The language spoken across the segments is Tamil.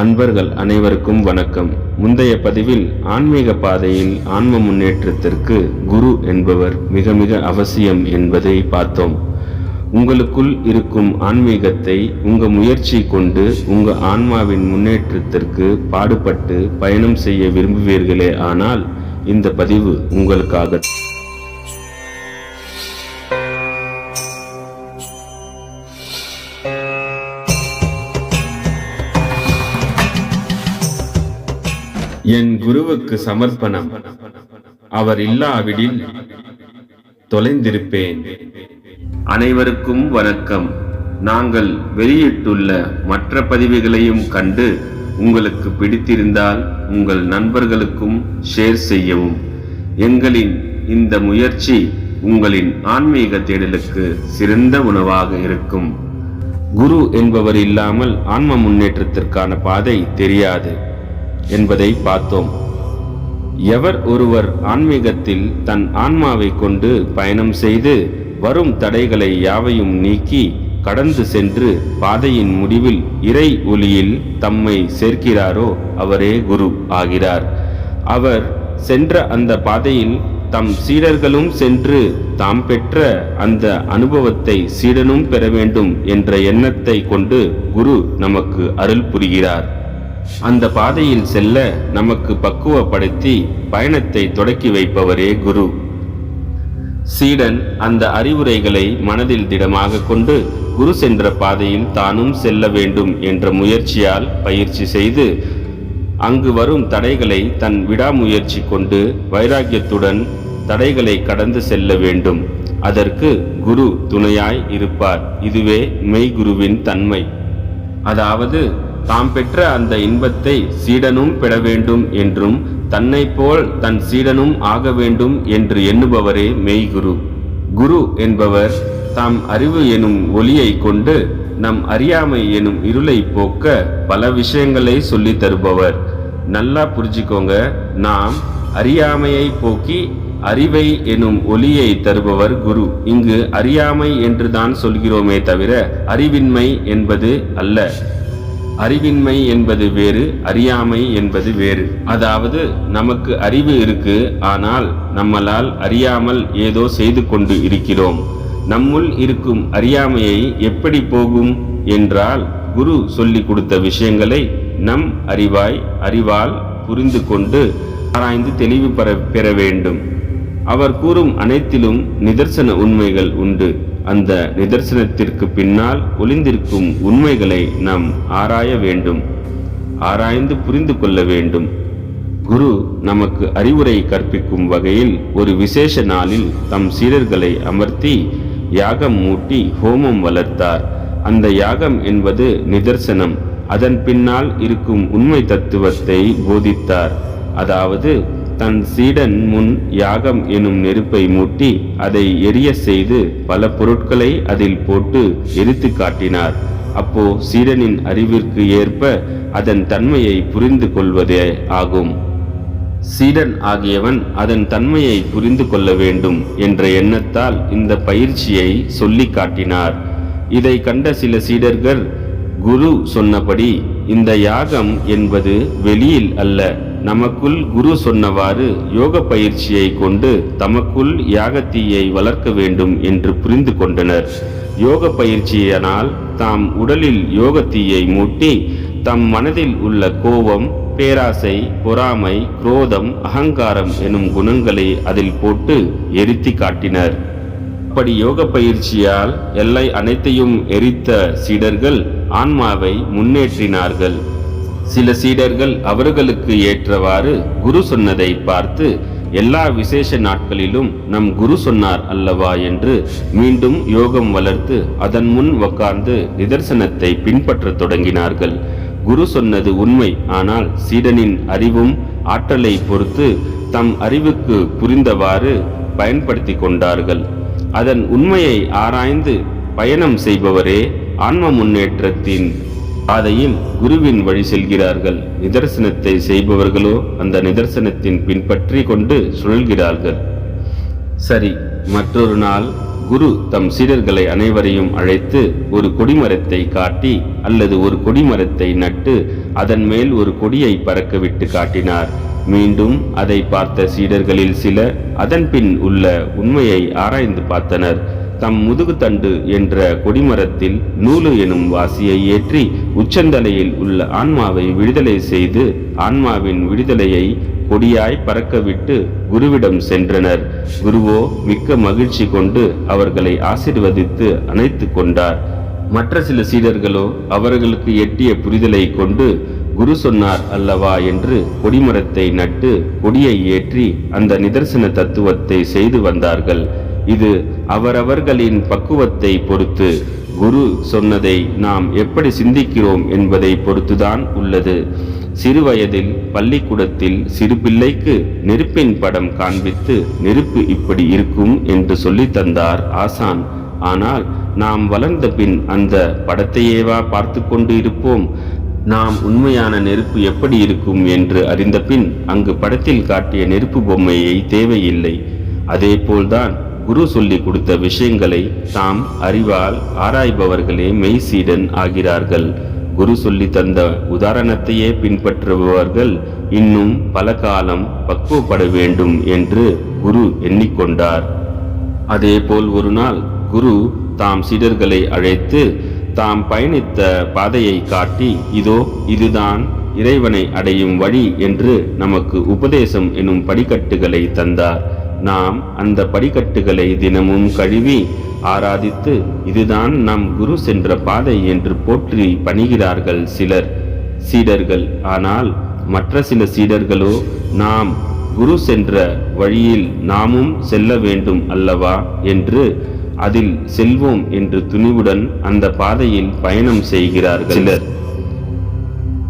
அன்பர்கள் அனைவருக்கும் வணக்கம். முந்தைய பதிவில் ஆன்மீக பாதையில் ஆன்ம முன்னேற்றத்திற்கு குரு என்பவர் மிக மிக அவசியம் என்பதை பார்த்தோம். உங்களுக்குள் இருக்கும் ஆன்மீகத்தை உங்க முயற்சி கொண்டு உங்க ஆன்மாவின் முன்னேற்றத்திற்கு பாடுபட்டு பயணம் செய்ய விரும்புவீர்களே ஆனால் இந்த பதிவு உங்களுக்காக என் குருவுக்கு சமர்ப்பணம். அவர் இல்லாவிடில் தொலைந்திருப்பேன். அனைவருக்கும் வணக்கம். நாங்கள் வெளியிட்டுள்ள மற்ற பதிவுகளையும் கண்டு உங்களுக்கு பிடித்திருந்தால் உங்கள் நண்பர்களுக்கும் ஷேர் செய்யவும். எங்களின் இந்த முயற்சி உங்களின் ஆன்மீக தேடலுக்கு சிறந்த உணவாக இருக்கும். குரு என்பவர் இல்லாமல் ஆன்ம முன்னேற்றத்திற்கான பாதை தெரியாது. என்பதை பார்த்தோம். எவர் ஒருவர் ஆன்மீகத்தில் தன் ஆன்மாவை கொண்டு பயணம் செய்து வரும் தடைகளை யாவையும் நீக்கி கடந்து சென்று பாதையின் முடிவில் இறை ஒளியில் தம்மை சேர்க்கிறாரோ அவரே குரு ஆகிறார். அவர் சென்ற அந்த பாதையில் தம் சீடர்களும் சென்று தாம் பெற்ற அந்த அனுபவத்தை சீடனும் பெற வேண்டும் என்ற எண்ணத்தை கொண்டு குரு நமக்கு அருள் புரிகிறார். அந்த பாதையில் செல்ல நமக்கு பக்குவப்படுத்தி பயணத்தை தொடக்கி வைப்பவரே குரு. சீடன் அந்த அறிவுரைகளை மனதில் திடமாக கொண்டு குரு சென்ற பாதையில் தானும் செல்ல வேண்டும் என்ற முயற்சியால் பயிற்சி செய்து அங்கு வரும் தடைகளை தன் விடாமுயற்சி கொண்டு வைராக்கியத்துடன் தடைகளை கடந்து செல்ல வேண்டும். அதற்கு குரு துணையாய் இருப்பார். இதுவே மெய்குருவின் தன்மை. அதாவது தாம் பெற்ற அந்த இன்பத்தை சீடனும் பெற வேண்டும் என்றும் தன்னை போல் தன் சீடனும் ஆக வேண்டும் என்று எண்ணுபவரே மெய்குரு. குரு என்பவர் தாம் அறிவு எனும் ஒளியை கொண்டு நம் அறியாமை எனும் இருளை போக்க பல விஷயங்களை சொல்லி தருபவர். நல்லா புரிஞ்சுக்கோங்க. நாம் அறியாமையை போக்கி அறிவை எனும் ஒளியை தருபவர் குரு. இங்கு அறியாமை என்று தான் சொல்கிறோமே தவிர அறிவின்மை என்பது அல்ல. அறிவின்மை என்பது வேறு அறியாமை என்பது வேறு. அதாவது நமக்கு அறிவு இருக்கு ஆனால் நம்மளால் அறியாமல் ஏதோ செய்து கொண்டு இருக்கிறோம். நம்முள் இருக்கும் அறியாமையை எப்படி போகும் என்றால் குரு சொல்லி கொடுத்த விஷயங்களை நம் அறிவாய் அறிவால் புரிந்து கொண்டு ஆராய்ந்து தெளிவு பெற பெற வேண்டும். அவர் கூறும் அனைத்திலும் நிதர்சன உண்மைகள் உண்டு. அந்த நிதர்சனத்திற்கு பின்னால் ஒளிந்திருக்கும் உண்மைகளை நாம் ஆராய வேண்டும் ஆராய்ந்து புரிந்து கொள்ள வேண்டும். குரு நமக்கு அறிவுரை கற்பிக்கும் வகையில் ஒரு விசேஷ நாளில் தம் சீடர்களை அமர்த்தி யாகம் மூட்டி ஹோமம் வளர்த்தார். அந்த யாகம் என்பது நிதர்சனம். அதன் பின்னால் இருக்கும் உண்மை தத்துவத்தை போதித்தார். அதாவது தன் சீடன் முன் யாகம் எனும் நெருப்பை மூட்டி அதை எரிய செய்து பல பொருட்களை அதில் போட்டு எரித்து காட்டினார். அப்போ சீடனின் அறிவிற்கு ஏற்ப அதன் தன்மையை புரிந்து கொள்வதே ஆகும். சீடன் ஆகியவன் அதன் தன்மையை புரிந்து கொள்ள வேண்டும் என்ற எண்ணத்தால் இந்த பயிற்சியை சொல்லி காட்டினார். இதை கண்ட சில சீடர்கள் குரு சொன்னபடி இந்த யாகம் என்பது வெளியில் அல்ல நமக்குள் குரு சொன்னவாறு யோக பயிற்சியை கொண்டு தமக்குள் யாகத்தீயை வளர்க்க வேண்டும் என்று புரிந்து கொண்டனர். யோக பயிற்சியினால் தாம் உடலில் யோகத்தீயை மூட்டி தம் மனதில் உள்ள கோபம் பேராசை பொறாமை குரோதம் அகங்காரம் எனும் குணங்களை அதில் போட்டு எரித்தி காட்டினர். அப்படி யோக பயிற்சியால் எல்லை அனைத்தையும் எரித்த சீடர்கள் ஆன்மாவை முன்னேற்றினார்கள். சில சீடர்கள் அவர்களுக்கு ஏற்றவாறு குரு சொன்னதை பார்த்து எல்லா விசேஷ நாட்களிலும் நம் குரு சொன்னார் அல்லவா என்று மீண்டும் யோகம் வளர்த்து அதன் முன் உட்கார்ந்து நிதர்சனத்தை பின்பற்றத் தொடங்கினார்கள். குரு சொன்னது உண்மை ஆனால் சீடனின் அறிவும் ஆற்றலை பொறுத்து தம் அறிவுக்கு புரிந்தவாறு பயன்படுத்தி கொண்டார்கள். அதன் உண்மையை ஆராய்ந்து பயணம் செய்பவரே ஆன்ம முன்னேற்றத்தின் பாதையில் குருவின் வழி செல்கிறார்கள். நிதர்சனத்தை செய்பவர்களோ அந்த நிதர்சனத்தின் பின்பற்றி கொண்டு சுழல்கிறார்கள். சரி மற்றொரு நாள் குரு தம் சீடர்களை அனைவரையும் அழைத்து ஒரு கொடிமரத்தை காட்டி அல்லது ஒரு கொடிமரத்தை நட்டு அதன் மேல் ஒரு கொடியை பறக்கவிட்டு காட்டினார். மீண்டும் அதை பார்த்த சீடர்களில் சில அதன் பின் உள்ள உண்மையை ஆராய்ந்து பார்த்தனர். தம் முதுகுத்தண்டு என்ற கொடிமரத்தில் நூலு எனும் வாசியை ஏற்றி உச்சந்தலையில் உள்ள ஆன்மாவை விடுதலை செய்து ஆன்மாவின் விடுதலையை கொடியாய் பறக்கவிட்டு குருவிடம் சென்றனர். குருவோ மிக்க மகிழ்ச்சி கொண்டு அவர்களை ஆசிர்வதித்து அணைத்து கொண்டார். மற்ற சில சீடர்களோ அவர்களுக்கு எட்டிய புரிதலை கொண்டு குரு சொன்னார் அல்லவா என்று கொடிமரத்தை நட்டு கொடியை ஏற்றி அந்த நிதர்சன தத்துவத்தை செய்து வந்தார்கள். இது அவரவர்களின் பக்குவத்தை பொறுத்து. குரு சொன்னதை நாம் எப்படி சிந்திக்கிறோம் என்பதை பொறுத்துதான் உள்ளது. சிறுவயதில் பள்ளிக்கூடத்தில் சிறு பிள்ளைக்கு நெருப்பின் படம் காண்பித்து நெருப்பு இப்படி இருக்கும் என்று சொல்லி தந்தார் ஆசான். ஆனால் நாம் வளர்ந்த பின் அந்த படத்தையேவா பார்த்து கொண்டு இருப்போம்? நாம் உண்மையான நெருப்பு எப்படி இருக்கும் என்று அறிந்த பின் அங்கு படத்தில் காட்டிய நெருப்பு பொம்மையை தேவையில்லை. அதேபோல்தான் குரு சொல்லி கொடுத்த விஷயங்களை தாம் அறிவால் ஆராய்பவர்களே மெய்சீடன் ஆகிறார்கள். குரு சொல்லி தந்த உதாரணத்தையே பின்பற்றுபவர்கள் இன்னும் பல காலம் பக்குவப்பட வேண்டும் என்று குரு எண்ணிக்கொண்டார். அதேபோல் ஒரு நாள் குரு தாம் சீடர்களை அழைத்து தாம் பயணித்த பாதையை காட்டி இதோ இதுதான் இறைவனை அடையும் வழி என்று நமக்கு உபதேசம் எனும் படிக்கட்டுகளை தந்தார். நாம் அந்த படிக்கட்டுகளை தினமும் கழுவி ஆராதித்து இதுதான் நம் குரு சென்ற பாதை என்று போற்றி பணிகிறார்கள் சிலர். சீடர்கள் ஆனால் மற்ற சில சீடர்களோ நாம் குரு சென்ற வழியில் நாமும் செல்ல வேண்டும் அல்லவா என்று அதில் செல்வோம் என்று துணிவுடன் அந்த பாதையில் பயணம் செய்கிறார்கள். சிலர்.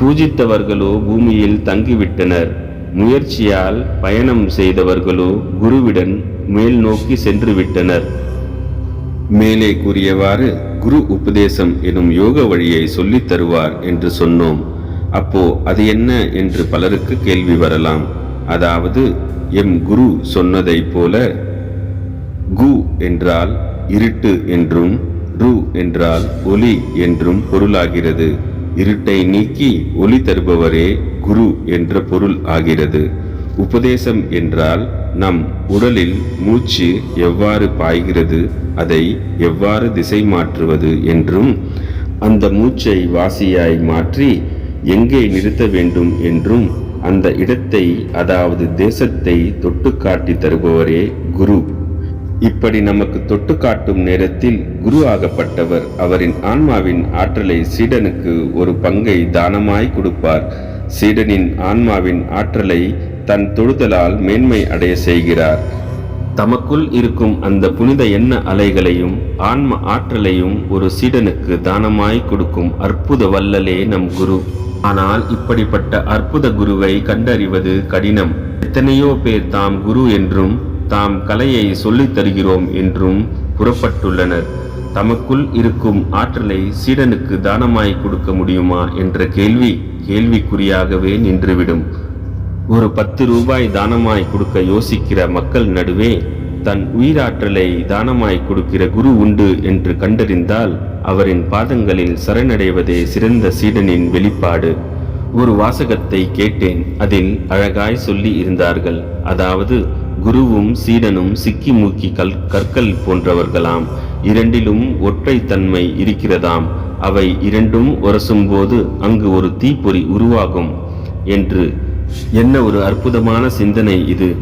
பூஜித்தவர்களோ பூமியில் தங்கிவிட்டனர். முயற்சியால் பயணம் செய்தவர்களோ குருவிடன் மேல் நோக்கி சென்று விட்டனர் மேலே கூறியவாறு குரு உபதேசம் எனும் யோக வழியை சொல்லித் தருவார் என்று சொன்னோம். அப்போ அது என்ன என்று பலருக்கு கேள்வி வரலாம். அதாவது எம் குரு சொன்னதைப் போல கு என்றால் இருட்டு என்றும் ரு என்றால் ஒலி என்றும் பொருளாகிறது. இருட்டை நீக்கி ஒளி தருபவரே குரு என்ற பொருள் ஆகிறது. உபதேசம் என்றால் நம் உடலில் மூச்சு எவ்வாறு பாய்கிறது அதை எவ்வாறு திசை மாற்றுவது என்றும் அந்த மூச்சை வாசியாய் மாற்றி எங்கே நிறுத்த வேண்டும் என்றும் அந்த இடத்தை அதாவது தேசத்தை தொட்டு காட்டி தருபவரே குரு. இப்படி நமக்கு தொட்டு காட்டும் நேரத்தில் குரு ஆகப்பட்டவர். அவரின் ஆன்மாவின் ஆற்றலை சீடனுக்கு ஒரு பங்கை தானமாய் கொடுப்பார். சீடனின் ஆன்மாவின் ஆற்றலை தன் தொழுதலால் மேன்மை அடைய செய்கிறார். தமக்குள் இருக்கும் அந்த புனித எண்ண அலைகளையும் ஆன்ம ஆற்றலையும் ஒரு சீடனுக்கு தானமாய் கொடுக்கும் அற்புத வல்லலே நம் குரு. ஆனால் இப்படிப்பட்ட அற்புத குருவை கண்டறிவது கடினம். எத்தனையோ பேர் தாம் குரு என்றும் தாம் கலையை சொல்லித் தருகிறோம் என்றும் புறப்பட்டுள்ளனர். தமக்குள் இருக்கும் ஆற்றலை சீடனுக்கு தானமாய் கொடுக்க முடியுமா என்ற கேள்வி கேள்விக்குறியாகவே நின்றுவிடும். ஒரு பத்து ரூபாய் தானமாய் கொடுக்க யோசிக்கிற மக்கள் நடுவே தன் உயிராற்றலை தானமாய் கொடுக்கிற குரு உண்டு என்று கண்டறிந்தால் அவரின் பாதங்களில் சரணடைவதே சிறந்த சீடனின் வெளிப்பாடு. ஒரு வாசகத்தை கேட்டேன். அதில் அழகாய் சொல்லி இருந்தார்கள். அதாவது குருவும் சீடனும் சிக்கி மூக்கி கல் கற்கள் போன்றவர்களாம். இரண்டிலும் ஒற்றை தன்மை இருக்கிறதாம். அவை இரண்டும் உரசும்போது அங்கு ஒரு தீப்பொறி உருவாகும் என்று. என்ன ஒரு அற்புதமான சிந்தனை இது.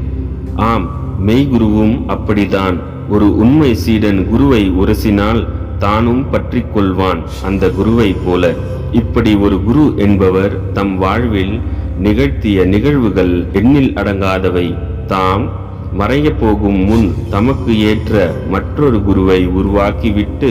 ஆம் மெய்குருவும் அப்படிதான் ஒரு உண்மை சீடன் குருவை உரசினால் தானும் பற்றிக்கொள்வான் அந்த குருவை போல. இப்படி ஒரு குரு என்பவர் தம் வாழ்வில் நிகழ்த்திய நிகழ்வுகள் எண்ணில் அடங்காதவை. தாம் மறையப் போகும் முன் தமக்கு ஏற்ற மற்றொரு குருவை உருவாக்கிவிட்டு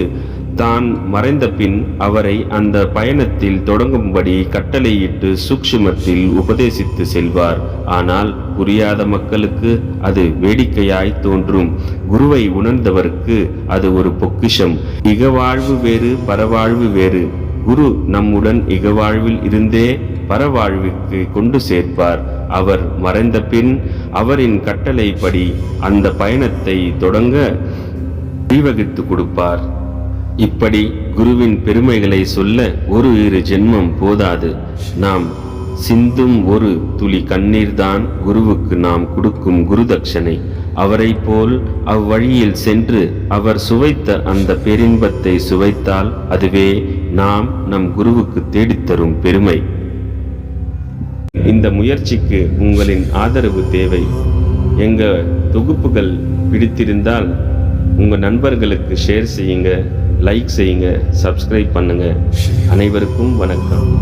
தான் மறைந்த பின் அவரை அந்த பயணத்தில் தொடங்கும்படி கட்டளையிட்டு சூக்ஷ்மத்தில் உபதேசித்து செல்வார். ஆனால் புரியாத மக்களுக்கு அது வேடிக்கையாய் தோன்றும். குருவை உணர்ந்தவருக்கு அது ஒரு பொக்கிஷம். இகவாழ்வு வேறு பரவாழ்வு வேறு. குரு நம்முடன் இகவாழ்வில் இருந்தே பரவாழ்வுக்கு கொண்டு சேர்ப்பார். அவர் மறைந்த பின் அவரின் கட்டளைப்படி அந்த பயணத்தை தொடங்க வழிவகுத்து கொடுப்பார். இப்படி குருவின் பெருமைகளை சொல்ல ஒரு இரு ஜென்மம் போதாது. நாம் சிந்தும் ஒரு துளி கண்ணீர்தான் குருவுக்கு நாம் கொடுக்கும் குருதட்சணை. அவரைப் போல் அவ்வழியில் சென்று அவர் சுவைத்த அந்த பெரின்பத்தை சுவைத்தால் அதுவே நாம் நம் குருவுக்கு தேடித்தரும் பெருமை. இந்த முயற்சிக்கு உங்களின் ஆதரவு தேவை. எங்க தொகுப்புகள் பிடித்திருந்தால் உங்க நண்பர்களுக்கு ஷேர் செய்யுங்க லைக் செய்யுங்க சப்ஸ்கிரைப் பண்ணுங்க. அனைவருக்கும் வணக்கம்.